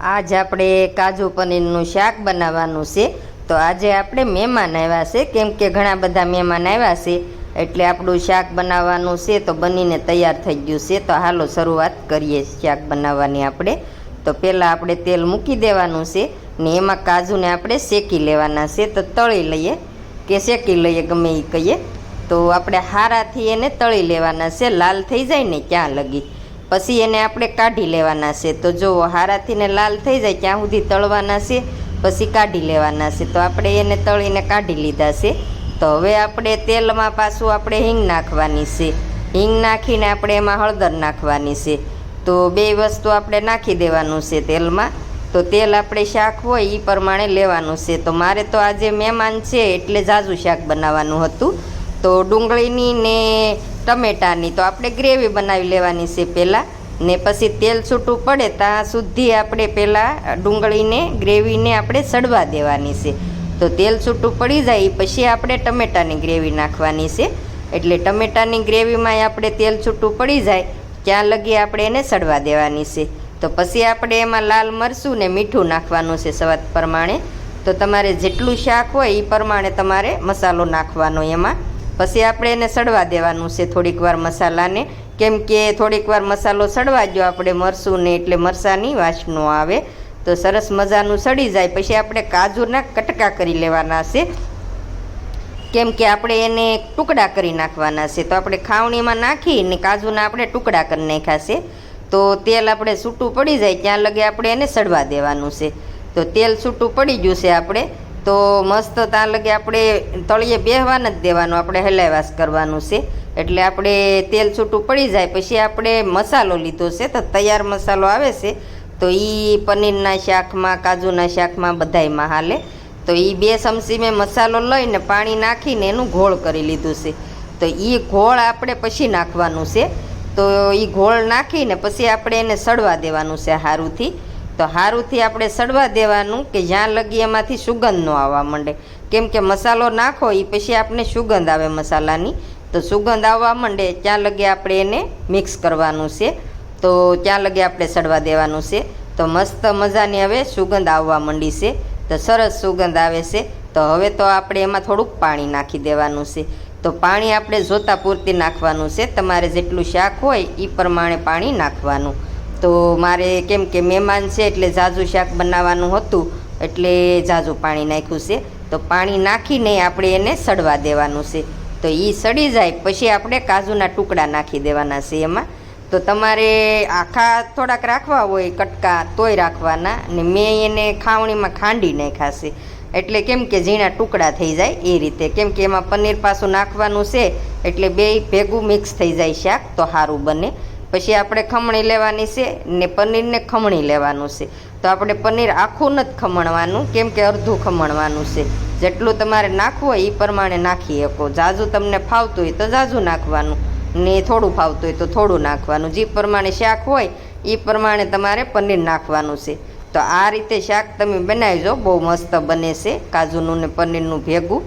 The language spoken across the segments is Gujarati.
આજ આપણે કાજુ પનીરનું શાક બનાવવાનું છે. તો આજે આપણે મહેમાન આવ્યા છે. કેમ કે ઘણા બધા મહેમાન આવ્યા છે. એટલે આપણું શાક બનાવવાનું છે તો બનીને તૈયાર થઈ ગયું છે. તો હાલો શરૂઆત કરીએ શાક બનાવવાની આપણે. તો પહેલાં આપણે તેલ મૂકી દેવાનું છે ને એમાં કાજુને આપણે શેકી લેવાના છે. તો તળી લઈએ કે શેકી લઈએ ગમે એ કહીએ. તો આપણે હારાથી એને તળી લેવાના છે. લાલ થઈ જાય ને ક્યાં લગી. પછી એને આપણે કાઢી લેવાના છે. તો જો હારાથી ને લાલ થઈ જાય ત્યાં સુધી તળવાના છે, પછી કાઢી લેવાના છે. તો આપણે એને તળીને કાઢી લીધા છે. તો હવે આપણે તેલમાં પાછું આપણે હિંગ નાખવાની છે. હિંગ નાખીને આપણે એમાં હળદર નાખવાની છે. તો બે વસ્તુ આપણે નાખી દેવાનું છે તેલમાં. તો તેલ આપણે શાક હોય એ પ્રમાણે લેવાનું છે. તો મારે તો આજે મહેમાન છે એટલે ઝાઝું શાક બનાવવાનું હતું. તો ડુંગળીની ને ટમેટાની તો આપણે ગ્રેવી બનાવી લેવાની છે પહેલાં. ને પછી તેલ છૂટું પડે ત્યાં સુધી આપણે પહેલાં ડુંગળીને, ગ્રેવીને આપણે સડવા દેવાની છે. તો તેલ છૂટું પડી જાય પછી આપણે ટમેટાની ગ્રેવી નાખવાની છે. એટલે ટમેટાની ગ્રેવીમાં આપણે તેલ છૂટું પડી જાય, ત્યાં લગી આપણે એને સડવા દેવાની છે. તો પછી આપણે એમાં લાલ મરચું ને મીઠું નાખવાનું છે સ્વાદ પ્રમાણે. તો તમારે જેટલું શાક હોય એ પ્રમાણે તમારે મસાલો નાખવાનો એમાં. પછી આપણે એને સડવા દેવાનું છે થોડીક વાર મસાલાને. કેમ કે થોડીક વાર મસાલો સડવા જો આપણે મરશું ને એટલે મરસાની વાસનો આવે. તો સરસ મજાનું સડી જાય. પછી આપણે કાજુના કટકા કરી લેવાના છે. કેમ કે આપણે એને ટુકડા કરી નાખવાના છે. તો આપણે ખાવણીમાં નાખીને કાજુના આપણે ટુકડા કરી નાખ્યા છે. તો તેલ આપણે છૂટું પડી જાય. ત્યાં લગે આપણે એને સડવા દેવાનું છે. તો તેલ છૂટું પડી ગયું છે આપણે. તો મસ્ત ત્યાં લગે આપણે તળિયે બેહવા નથી દેવાનું, આપણે હલાવાસ કરવાનું છે. એટલે આપણે તેલ છૂટું પડી જાય, પછી આપણે મસાલો લીધો છે, તો તૈયાર મસાલો આવે છે. તો એ પનીરના શાકમાં, કાજુના શાકમાં બધાયમાં હાલે તો એ બે ચમચી મેં મસાલો લઈને પાણી નાખીને એનું ઘોળ કરી લીધું છે. તો એ ઘોળ આપણે પછી નાખવાનું છે. તો એ ઘોળ નાખીને પછી આપણે એને સડવા દેવાનું છે હારુંથી. તો હારુંથી આપણે સડવા દેવાનું કે જ્યાં લગી એમાંથી સુગંધ ન આવવા માંડે. કેમ કે મસાલો નાખો એ પછી આપણે સુગંધ આવે મસાલાની. તો સુગંધ આવવા માંડે, ત્યાં લગે આપણે એને મિક્સ કરવાનું છે. તો ત્યાં લગે આપણે સડવા દેવાનું છે. તો મસ્ત મજાની હવે સુગંધ આવવા માંડી છે. તો સરસ સુગંધ આવે છે. તો હવે તો આપણે એમાં થોડુંક પાણી નાખી દેવાનું છે. તો પાણી આપણે જોતા પૂરતી નાખવાનું છે. તમારે જેટલું શાક હોય એ પ્રમાણે પાણી નાખવાનું. તો મારે કેમ કે મહેમાન છે એટલે ઝાઝું શાક બનાવવાનું હતું, એટલે ઝાઝું પાણી નાખ્યું છે. તો પાણી નાખીને આપણે એને સડવા દેવાનું છે. તો એ સડી જાય, પછી આપણે કાજુના ટુકડા નાખી દેવાના છે એમાં. તો તમારે આખા થોડાક રાખવા હોય, કટકા તોય રાખવાના, ને મેં એને ખાવણીમાં ખાંડી નાખાશે એટલે કેમ કે ઝીણા ટુકડા થઈ જાય એ રીતે. કેમ કે એમાં પનીર પાછું નાખવાનું છે, એટલે બે ભેગું મિક્સ થઈ જાય શાક, તો સારું બને. પછી આપણે ખમણી લેવાની છે ને પનીરને ખમણી લેવાનું છે. તો આપણે પનીર આખું નથી ખમણવાનું, કેમ કે અડધું ખમણવાનું છે. જેટલું તમારે નાખવું હોય એ પ્રમાણે નાખી શકો. જાજુ તમને ફાવતું હોય તો જાજુ નાખવાનું, ને થોડું ફાવતું હોય તો થોડું નાખવાનું. જે પ્રમાણે શાક હોય એ પ્રમાણે તમારે પનીર નાખવાનું છે. તો આ રીતે શાક તમે બનાવજો, બહુ મસ્ત બને છે. કાજુનું ને પનીરનું ભેગું.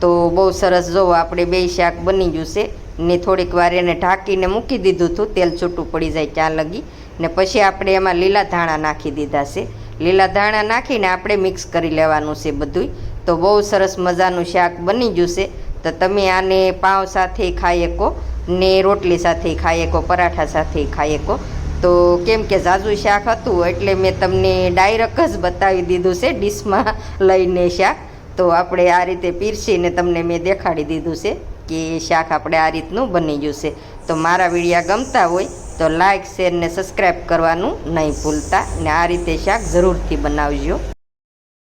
તો બહુ સરસ જોવો આપણે બે શાક બની ગયું છે. ને થોડીક વાર એને ઢાંકીને મૂકી દીધું હતું. તેલ છૂટું પડી જાય ત્યાં લગી. ને પછી આપણે એમાં લીલા ધાણા નાખી દીધા છે. લીલા ધાણા નાખીને આપણે મિક્સ કરી લેવાનું છે બધુંય. તો બહુ સરસ મજાનું શાક બની ગયું છે. તો તમે આને પાંવ સાથે ખાઈ શકો, ને રોટલી સાથે ખાઈ શકો, પરાઠા સાથે ખાઈ શકો. તો કેમ કે ઝાઝું શાક હતું એટલે મેં તમને ડાયરેક્ટ જ બતાવી દીધું છે ડીશમાં લઈને શાક. તો આપણે આ રીતે પીરસીને તમને મેં દેખાડી દીધું છે. કે શાક આપણે આ રીતનું બની જશે. તો મારા વિડીયા ગમતા હોય તો લાઇક શેર ને સબસ્ક્રાઈબ કરવાનું નહીં ભૂલતા ને આ રીતે શાક જરૂરથી બનાવજો.